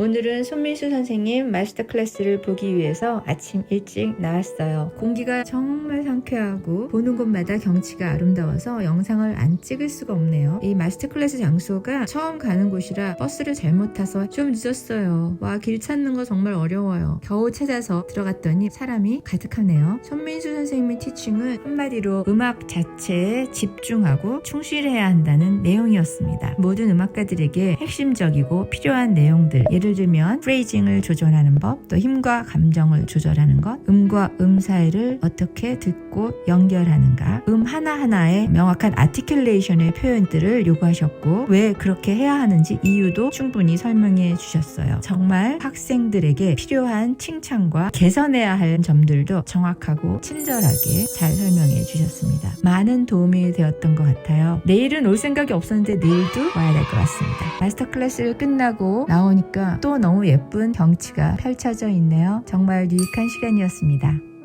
오늘은 손민수 선생님 마스터 클래스를 보기 위해서 아침 일찍 나왔어요. 공기가 정말 상쾌하고 보는 곳마다 경치가 아름다워서 영상을 안 찍을 수가 없네요. 이 마스터 클래스 장소가 처음 가는 곳이라 버스를 잘못 타서 좀 늦었어요. 와, 길 찾는 거 정말 어려워요. 겨우 찾아서 들어갔더니 사람이 가득하네요. 손민수 선생님의 티칭은 한마디로 음악 자체에 집중하고 충실해야 한다는 내용이었습니다. 모든 음악가들에게 핵심적이고 필요한 내용들, 예를 들면 프레이징을 조절하는 법, 또 힘과 감정을 조절하는 것, 음과 음 사이를 어떻게 듣고 연결하는가, 음 하나하나의 명확한 아티큘레이션의 표현들을 요구하셨고 왜 그렇게 해야 하는지 이유도 충분히 설명해 주셨어요. 정말 학생들에게 필요한 칭찬과 개선해야 할 점들도 정확하고 친절하게 잘 설명해 주셨습니다. 많은 도움이 되었던 것 같아요. 내일은 올 생각이 없었는데 내일도 와야 될 것 같습니다. 마스터 클래스를 끝나고 나오니까 또 너무 예쁜 경치가 펼쳐져 있네요. 정말 유익한 시간이었습니다.